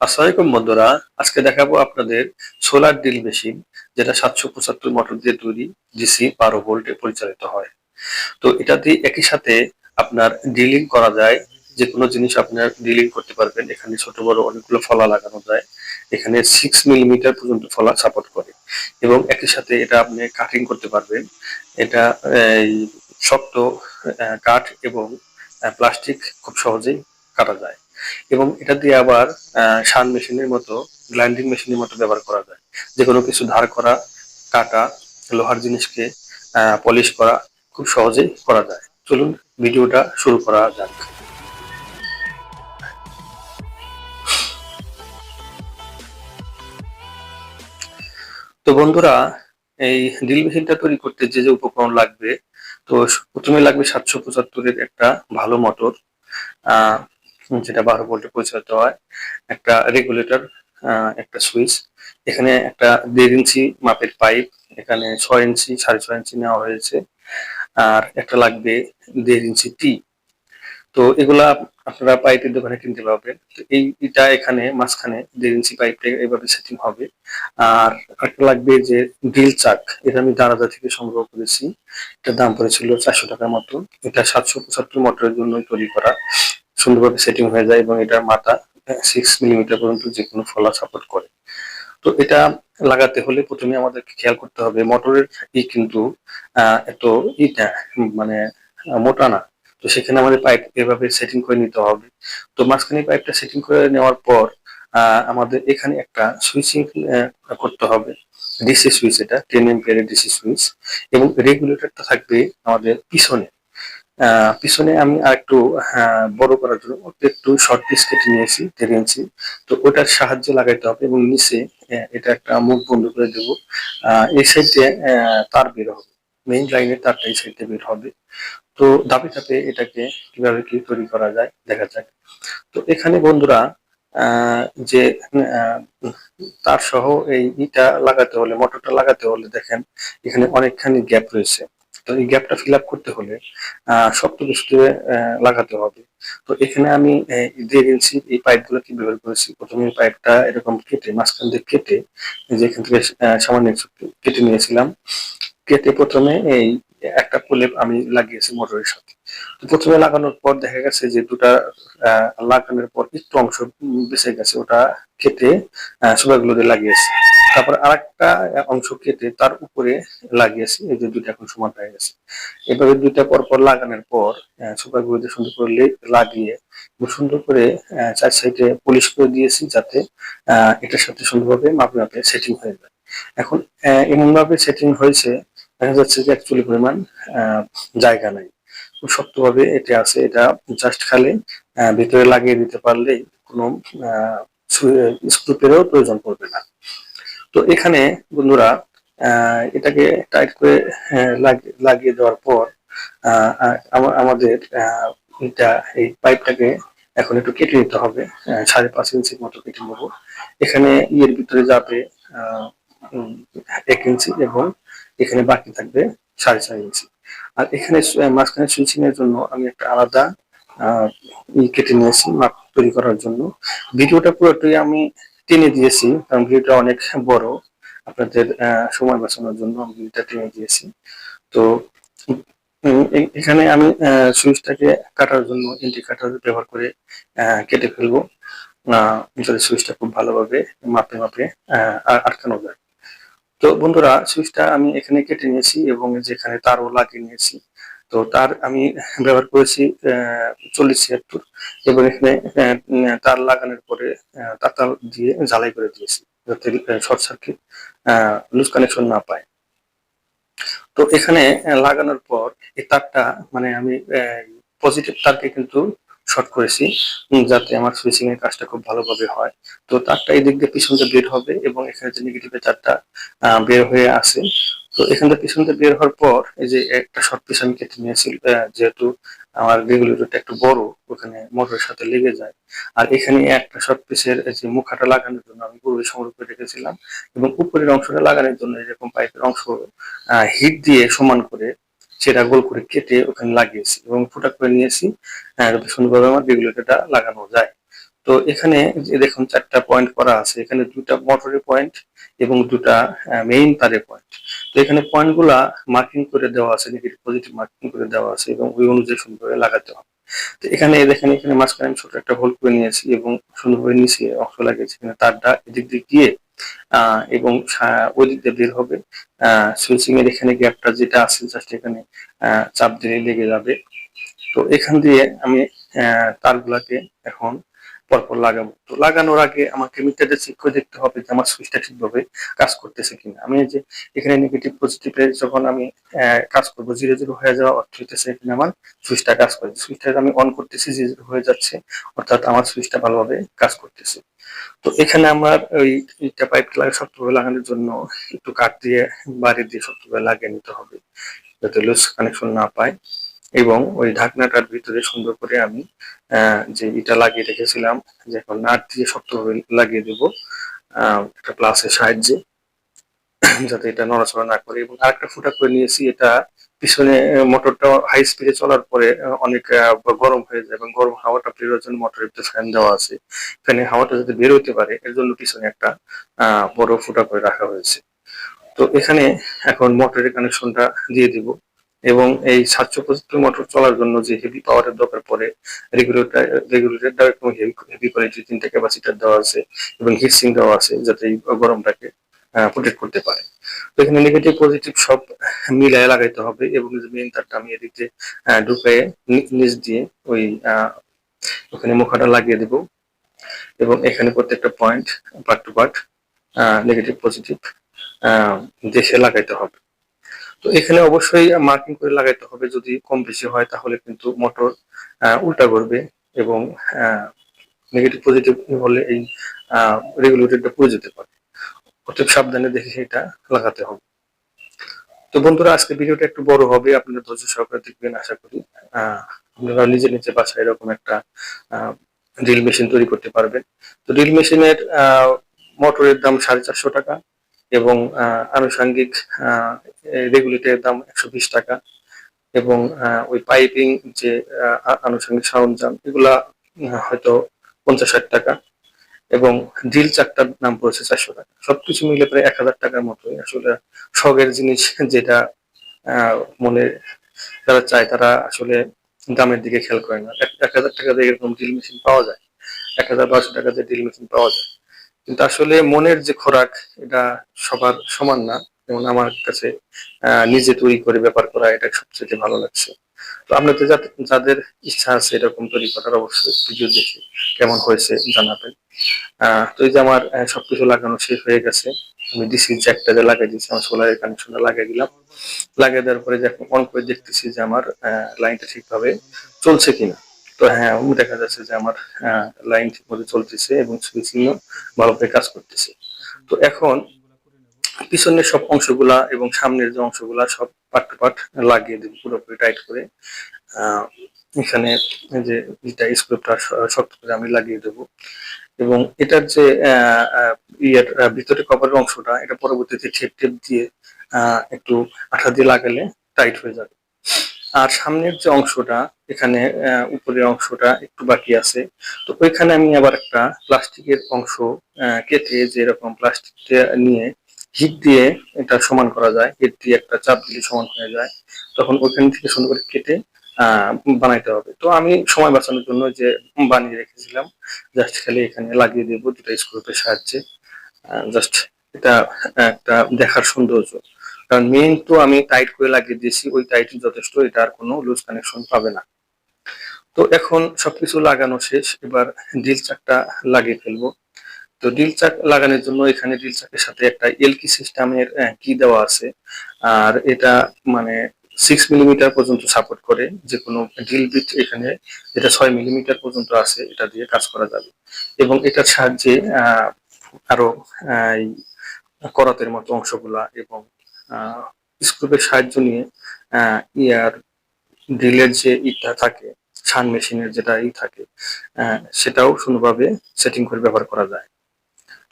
আসসালামাইকুম বন্ধুরা, আজকে দেখাবো আপনাদের সোলার ড্রিল মেশিন, যেটা সাতশো পঁচাত্তর মোটর দিয়ে তৈরি ডিসি বারো ভোল্টে পরিচালিত হয়। তো এটা দিয়ে একই সাথে আপনার ড্রিলিং করা যায় যে কোনো জিনিস আপনার ড্রিলিং করতে পারবেন। এখানে ছোট, বড় অনেকগুলো ফলা লাগানো যায়। এখানে সিক্স মিলিমিটার পর্যন্ত ফলা সাপোর্ট করে। এবং একই সাথে এটা আপনি কাটিং করতে পারবেন। এটা শক্ত কাঠ এবং প্লাস্টিক খুব সহজেই কাটা যায়। এবং এটা দিয়ে আবার শান মেশিনের মতো গ্রাইন্ডিং মেশিনের মতো ব্যবহার করা যায়। যে কোনো কিছু ধার করা, কাটা, লোহার জিনিসকে পলিশ করা খুব সহজেই করা যায়। চলুন ভিডিওটা শুরু করা যাক। তো বন্ধুরা, এই ড্রিল মেশিনটা তৈরি করতে যে যে উপকরণ লাগবে, তো প্রথমে লাগবে সাতশো পঁচাত্তরের একটা ভালো মোটর। যেটা বারো ভোল্টে পরিচালিত হয়, একটা রেগুলেটর একটা সুইচ এখানে একটা দেড় ইঞ্চি মাপের পাইপ এখানে ছয় ইঞ্চি, সাড়ে ছয় ইঞ্চি নেওয়া হয়েছে। আর একটা লাগবে দেড় ইঞ্চি টি তো এগুলা আপনারা পাইপের দোকানে কিনতে পারবেন। তো এই এটা এখানে মাঝখানে দেড় ইঞ্চি পাইপটা এইভাবে সেটিং হবে। আর একটা লাগবে যে ড্রিল চাক এটা আমি দারাদা থেকে সংগ্রহ করেছি। এটার দাম পড়েছিল চারশো টাকার মতো এটা সাতশো পঁচাত্তর মোটরের জন্যই তৈরি করা। সুন্দরভাবে সেটিং হয়ে যায় এবং এটার মাথা সিক্স মিলিমিটার পর্যন্ত যে কোনো ফলা সাপোর্ট করে। তো এটা লাগাতে হলে প্রথমে আমাদেরকে খেয়াল করতে হবে মোটরের ই কিন্তু এত ইটা মানে মোটা না। তো সেখানে আমাদের পাইপ এভাবে সেটিং করে নিতে হবে। তো মাঝখানে পাইপটা সেটিং করে নেওয়ার পর আমাদের এখানে একটা সুইচিং করতে হবে। ডিসি সুইচ এটা টেন এম্পিয়ারের ডিসি সুইচ এবং রেগুলেটরটা থাকবে আমাদের পিছনে। পিছনে আমি আর একটু বড় করার জন্য একটু শর্ট পিস কেটে নিয়েছি দেড় ইঞ্চি। তো ওটার সাহায্যে লাগাইতে হবে এবং নিচে এটা একটা মুখ বন্ধ করে দেবো। এই সাইডে তার বের হবে। মেইন লাইনের তারটা এই সাইডে বের হবে। তো ধাপে ধাপে এটাকে কীভাবে কি তৈরি করা যায়, দেখা যাক। তো এখানে বন্ধুরা যে তার সহ এই ইটা লাগাতে হলে, মোটরটা লাগাতে হলে দেখেন, এখানে অনেকখানি গ্যাপ রয়েছে। তো এই গ্যাপটা ফিল আপ করতে হলে শক্ত কিছু লাগাতে হবে। তো এখানে আমি দেড় ইঞ্চি এই পাইপগুলো কি ব্যবহার করেছি? প্রথমে পাইপটা এরকম কেটে, মাঝখান দিয়ে কেটে যেখান থেকে সামান্য কেটে নিয়েছিলাম। কেটে প্রথমে এই একটা প্রলেপ আমি লাগিয়েছি মোটরের সাথে। তো প্রথমে লাগানোর পর দেখা গেছে যে দুটা লাগানোর পর একটু অংশ বেঁচে গেছে, ওটা কেটে সুপারগুলো দিয়ে লাগিয়েছি। তারপর আরেকটা অংশ কেটে তার উপরে লাগিয়েছি, এই যে দুইটা এখন সমান হয়ে গেছে। এভাবে দুইটা পর পর লাগানোর পর সুপারগুলো দিয়ে সুন্দর করে লাগিয়ে সুন্দর করে চার সাইডে পলিশ করে দিয়েছি যাতে এটার সাথে সুন্দরভাবে মাপে মাপে সেটিং হয়ে যায়। এখন এমন ভাবে সেটিং হয়েছে, দেখা যাচ্ছে যে অ্যাকচুয়ালি পরিমাণ জায়গা নাই। খুব শক্তভাবে এটা আছে, এটা জাস্ট খালি ভিতরে লাগিয়ে দিতে পারলেই কোনো স্ক্রুপেরও প্রয়োজন পড়বে না। তো এখানে বন্ধুরা এটাকে টাইট করে লাগিয়ে দেওয়ার পর আমাদের এটা, এই পাইপটাকে এখন একটু কেটে নিতে হবে সাড়ে পাঁচ ইঞ্চির মতো কেটে নেব। এখানে ইয়ের ভিতরে যাবে এক ইঞ্চি এবং এখানে বাকি থাকবে সাড়ে চার ইঞ্চি আর এখানে মাঝখানে সুইচিং এর জন্য আমি একটা আলাদা কেটে নিয়েছি, মাপ তৈরি করার জন্য। ভিডিওটা পুরোটাই আমি টেনে দিয়েছি, কারণ ভিডিওটা অনেক বড়। আপনাদের সময় বাঁচানোর জন্য আমি ভিডিওটা টেনে দিয়েছি। তো এখানে আমি সুইচটাকে কাটার জন্য ইন্টি কাটার ব্যবহার করে কেটে ফেলব। ভিতরে সুইচটা খুব ভালোভাবে মাপে মাপে আটকানো যায়। তো বন্ধুরা, সুইচটা আমি এখানে কেটে নিয়েছি এবং যেখানে তারও লাগিয়ে নিয়েছি তো তার আমি ব্যবহার করেছি চল্লিশ ছিয়াত্তর এবং এখানে তার লাগানোর পরে তাতাল দিয়ে জ্বালাই করে দিয়েছি যাতে শর্ট সার্কিট লুজ কানেকশন না পায়। তো এখানে লাগানোর পর এই তারটা মানে আমি পজিটিভ তারকে কিন্তু শর্ট করেছি যাতে আমার সুইচিং এর কাজটা খুব ভালোভাবে হয়। তো তারটা এই দিক দিয়ে পিছন দিয়ে বের হবে এবং এখানে যে নেগেটিভের তারটা বের হয়ে আসে তো এখান থেকে পিছন দিয়ে বের হওয়ার পর এই যে একটা শর্ট পিস আমি কেটে নিয়েছি যেহেতু আমার রেগুলেটরটা একটু বড়, ওখানে মোটরের সাথে লেগে যায়। আর এখানে একটা শর্ট পিসের যে মুখাটা লাগানোর জন্য আমি পূর্বে সংগ্রহ করে রেখেছিলাম এবং উপরের অংশটা লাগানোর জন্য এরকম পাইপের অংশ হিট দিয়ে সমান করে সেটা গোল করে কেটে ওখানে লাগিয়েছি এবং ফুটা করে নিয়েছি সুন্দরভাবে আমার রেগুলেটরটা লাগানো যায়। তো এখানে দেখুন চারটা পয়েন্ট করা আছে, এখানে দুটা মোটরের পয়েন্ট এবং দুটা মেইন তারের পয়েন্ট তো এখানে পয়েন্টগুলা মার্কিং করে দেওয়া আছে নেগেটিভ পজিটিভ মার্কিং করে দেওয়া আছে এবং ওই অনুযায়ী সুন্দরভাবে লাগাতে হবে। তো এখানে দেখেন, এখানে মাঝখানে আমি ছোট একটা হোল করে নিয়েছি এবং সুন্দরভাবে নিচে অংশ লাগিয়েছি এখানে তারটা এদিক দিয়ে গিয়ে এবং ওই দিক দিয়ে বের হবে। আহ সুইচিং এর এখানে গ্যাপটা যেটা আছে জাস্ট এখানে, আহ, চাপ দিলে লেগে যাবে। তো এখান দিয়ে আমি, আহ, তারগুলাকে এখন পরপর লাগাবো। তো লাগানোর আগে আমাকে মিটারটা চেক করে দেখতে হবে যে আমার সুইচটা ঠিকভাবে কাজ করতেছে কিনা। আমি যে এখানে নেগেটিভ পজিটিভে যখন আমি কাজ করব জিরো জিরো হয়ে যাওয়া অর্থ হইতেছে এখানে আমার সুইচটা কাজ করে। সুইচটা আমি অন করতেছি জিরো জিরো হয়ে যাচ্ছে, অর্থাৎ আমার সুইচটা ভালোভাবে কাজ করতেছে। তো এখানে আমার ওই ইটা পাইপ লাগে শক্তভাবে লাগানোর জন্য একটু কাঠ দিয়ে, বাড়ি দিয়ে শক্তভাবে লাগিয়ে নিতে হবে, যাতে লুজ কানেকশন না পায়। এবং ওই ঢাকনাটার ভিতরে সুন্দর করে আমি যে ইটা লাগিয়ে রেখেছিলাম যে এখন নাট দিয়ে শক্তভাবে লাগিয়ে দেব একটা প্লাসের সাহায্যে যাতে এটা নড়াচড়া না করে। এবং আরেকটা ফুটা করে নিয়েছি এটা পিছনে মোটরটা হাই স্পিডে চলার পরে অনেক গরম হয়ে যায় এবং গরম হাওয়াটা বেরোর জন্য মোটরের ভিতরে ফ্যান দেওয়া আছে। ফ্যানে হাওয়াটা যাতে বের হতে পারে এর জন্য পিছনে একটা আহ, বড় ফুটা করে রাখা হয়েছে। তো এখানে এখন মোটরের কানেকশনটা দিয়ে দিব। এবং এই সাতশো পঁচাত্তর মোটর চলার জন্য যে হেভি পাওয়ারের দরকার পড়ে রেগুলেটর রেগুলেটরটা একদম হেভি হেভি কোয়ালিটির তিনটা ক্যাপাসিটার দেওয়া আছে এবং হিটসিং দেওয়া আছে যাতে এই গরমটাকে প্রোটেক্ট করতে পারে। তো এখানে নেগেটিভ পজিটিভ সব মিলায় লাগাইতে হবে এবং মেইন তারটা আমি এদিকে ঢুকায় নিচ দিয়ে ওই ওখানে মুখাটা লাগিয়ে দেব এবং এখানে প্রত্যেকটা point part two part negative positive দেখে লাগাইতে হবে। তো এখানে অবশ্যই মার্কিং করে লাগাইতে হবে। যদি কম বেশি হয়, তাহলে কিন্তু মোটর উল্টা করবে এবং নেগেটিভ পজিটিভ হলে এই রেগুলেটরটা পড়ে যেতে পারে। অতএব সাবধানে দেখে সেটা লাগাতে হবে। তো বন্ধুরা, আজকে ভিডিওটা একটু বড় হবে। আপনারা ধৈর্য সহকারে দেখবেন, আশা করি। আপনারা নিজে নিজে বাসায় এরকম একটা ড্রিল মেশিন তৈরি করতে পারবেন। তো ড্রিল মেশিনের মোটরের দাম সাড়ে চারশো টাকা। এবং আনুষঙ্গিক রেগুলেটরের দাম একশো বিশ টাকা এবং ওই পাইপিং যে আনুষঙ্গিক সরঞ্জাম এগুলা হয়তো পঞ্চাশ ষাট টাকা এবং ড্রিল চারটার দাম পড়েছে চারশো টাকা। সবকিছু মিলে প্রায় এক হাজার টাকার মতোই। আসলে শখের জিনিস যেটা মনে যারা চায় তারা আসলে দামের দিকে খেয়াল করে না। এক হাজার টাকা দিয়ে এরকম ড্রিল মেশিন পাওয়া যায়। এক হাজার বারোশো টাকা দিয়ে ড্রিল মেশিন পাওয়া যায়। কিন্তু আসলে মনের যে খোরাক, এটা সবার সমান না। যেমন আমার কাছে নিজে তৈরি করে ব্যাপার করা, এটা সবচেয়ে ভালো লাগছে। তো আপনাদের যাদের ইচ্ছা আছে এরকম তৈরি করার, অবশ্যই ভিডিও দেখে কেমন হয়েছে জানাবেন। তো এই যে আমার সবকিছু লাগানো শেষ হয়ে গেছে। আমি ডিসি জ্যাকটা যে লাগিয়ে দিয়েছি, আমার সোলারের কানেকশনটা লাগিয়ে দিলাম। লাগিয়ে দেওয়ার পরে যখন অন করে দেখতেছি যে আমার লাইনটা ঠিকভাবে চলছে কিনা। তো হ্যাঁ দেখা যাচ্ছে যে আমার লাইন ঠিক মতো চলতেছে এবং সুইচিং ভালোভাবে কাজ করতেছে। তো এখন পিছনের সব অংশগুলা এবং সামনের যে অংশগুলা সব পার্ট টু পার্ট লাগিয়ে দেবো পুরোপুরি টাইট করে। এখানে যে এটা স্ক্রুপটা শক্ত করে আমি লাগিয়ে দেবো। এবং এটার যে ইয়ের ভিতরে কভারের অংশটা, এটা পরবর্তীতে টেপ টেপ দিয়ে একটু আঠা দিয়ে লাগালে টাইট হয়ে যাবে। আর সামনের যে অংশটা, এখানে উপরের অংশটা একটু বাকি আছে। তো ওইখানে আমি আবার একটা প্লাস্টিকের অংশ কেটে যে এরকম প্লাস্টিক নিয়ে হিট দিয়ে এটা সমান করা যায়, হিট দিয়ে একটা চাপ দিলে সমান হয়ে যায়। তখন ওইখান থেকে সুন্দর করে কেটে বানাইতে হবে। তো আমি সময় বাঁচানোর জন্য যে বানিয়ে রেখেছিলাম, জাস্ট খালি এখানে লাগিয়ে দেবো দুটো স্ক্রুপের সাহায্যে। জাস্ট এটা একটা দেখার সৌন্দর্য। কারণ মেইন তো আমি টাইট করে লাগিয়ে দিয়েছি, ওই টাইটই যথেষ্ট, এটা আর কোনো লুজ কানেকশন পাবে না। তো এখন সবকিছু লাগানো শেষ, এবার ডিল চাকটা লাগিয়ে ফেলব। তো ডিল চাক লাগানোর জন্য এখানে ডিল চাকের সাথে একটা এলকি সিস্টেমের কি দেওয়া আছে। আর এটা মানে সিক্স মিলিমিটার পর্যন্ত সাপোর্ট করে যে কোনো ড্রিল বিট এখানে যেটা ছয় মিলিমিটার পর্যন্ত আছে, এটা দিয়ে কাজ করা যাবে। এবং এটার সাহায্যে আরও করাতের মতো অংশগুলা এবং স্ক্রুপের সাহায্য নিয়ে ইয়ার ড্রিলের যে ইটা থাকে ছান মেশিনের যেটা ই থাকে আহ, সেটাও সুন্দরভাবে সেটিং করে ব্যবহার করা যায়।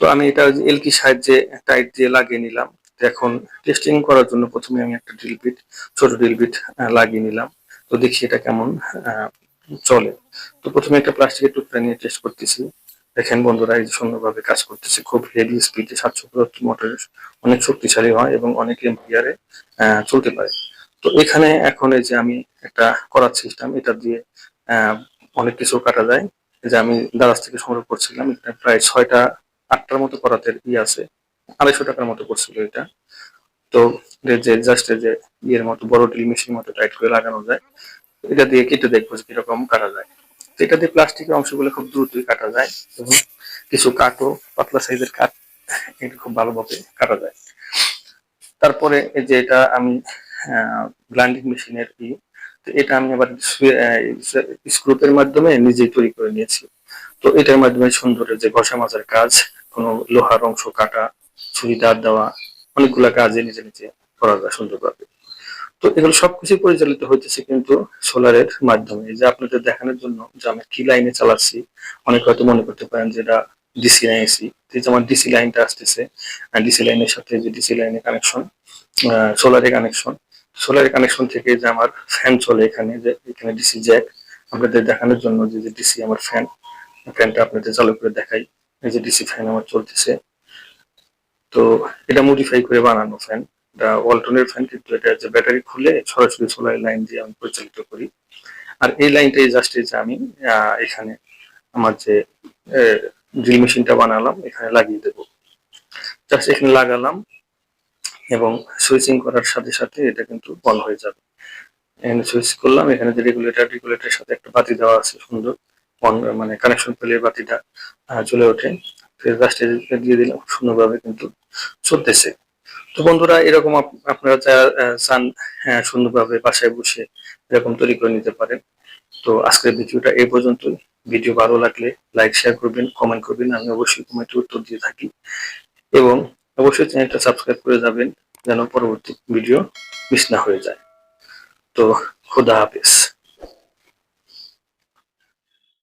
তো আমি এটা এলকি সাহায্যে টাইট দিয়ে লাগিয়ে নিলাম। এখন টেস্টিং করার জন্য প্রথমে আমি একটা ড্রিল বিট ছোট ড্রিল বিট লাগিয়ে নিলাম। তো দেখি এটা কেমন চলে। তো প্রথমে একটা প্লাস্টিকের টুকরা নিয়ে টেস্ট করতেছি। দেখেন বন্ধুরা, এই সুন্দরভাবে কাজ করতেছে, খুব হেভি স্পিডে সাতশো পঁচাত্তর মোটরের অনেক শক্তিশালী হয় এবং অনেক এম্পিয়ারে চলতে পারে। তো এখানে এখন এই যে আমি একটা করার সিস্টেম এটা দিয়ে অনেক কিছু কাটা যায়। যে আমি দারাজ থেকে সংগ্রহ করছিলাম, এটা প্রায় ছয়টা, আটটার মতো করাতের ই আছে, আড়াইশো টাকার মতো পড়ছিল এটা। তো যে জাস্ট যে ইয়ের মতো, বড় ড্রিল মেশিন মতো টাইট করে লাগানো যায়। এটা দিয়ে কেটে দেখব যে কীরকম কাটা যায়। তো এটা দিয়ে প্লাস্টিকের অংশগুলো খুব দ্রুতই কাটা যায়। এবং কিছু কাঠও পাতলা সাইজের কাঠ এটা খুব ভালোভাবে কাটা যায়। তারপরে এই যে এটা আমি ব্লান্ডিং মেশিনের ই তো এটা আমি আবার স্ক্রুপের মাধ্যমে নিজেই তৈরি করে নিয়েছি। তো এটার মাধ্যমে সুন্দর যে ঘষা মাজার কাজ কোনো লোহার অংশ কাটা ছুরি দাঁত দেওয়া অনেকগুলা কাজে নিজে নিজে করা যায় সুন্দরভাবে। তো এগুলো সবকিছু পরিচালিত হইতেছে কিন্তু সোলারের মাধ্যমে। যে আপনাদের দেখানোর জন্য যে আমি কি লাইনে চালাচ্ছি, অনেক হয়তো মনে করতে পারেন যে এটা ডিসি লাইন এসি। এই যে আমার ডিসি লাইনটা আসতেছে ডিসি লাইনের সাথে যে ডিসি লাইনের কানেকশন সোলারের কানেকশন। সোলারের কানেকশন থেকে যে আমার ফ্যান চলে এখানে, যে এখানে ডিসি জ্যাক। আপনাদের দেখানোর জন্য যে যে ডিসি আমার ফ্যান, ফ্যানটা আপনাদের চালু করে দেখাই। এই যে ডিসি ফ্যান আমার চলতেছে। তো এটা মডিফাই করে বানানো ফ্যান। এটা ওয়ালটনের ফ্যান কিন্তু এটা যে ব্যাটারি খুলে সরাসরি সোলার লাইন দিয়ে আমি পরিচালিত করি। আর এই লাইনটাই জাস্ট এই যে আমি এখানে আমার যে ড্রিল মেশিনটা বানালাম, এখানে লাগিয়ে দেবো। জাস্ট এখানে লাগালাম এবং সুইচিং করার সাথে সাথে এটা কিন্তু অন হয়ে যাবে। এখানে সুইচ করলাম, এখানে যে রেগুলেটর রেগুলেটরের সাথে একটা বাতি দেওয়া আছে সুন্দর। অন মানে কানেকশন পেলে বাতিটা জ্বলে ওঠে। জাস্ট দিয়ে দিলাম সুন্দরভাবে কিন্তু চলতেছে। তো বন্ধুরা এরকম আপ- আপনারা যা চান হ্যাঁ, সুন্দরভাবে বাসায় বসে এরকম তৈরি করে নিতে পারেন। তো আজকের ভিডিওটা এই পর্যন্তই। ভিডিও ভালো লাগলে লাইক শেয়ার করবেন কমেন্ট করবেন আমি অবশ্যই কমেন্টে উত্তর দিয়ে থাকি। এবং অবশ্যই চ্যানেলটা সাবস্ক্রাইব করে যাবেন যেন পরবর্তী ভিডিও মিস না হয়ে যায়। তো খুদা হাফেজ।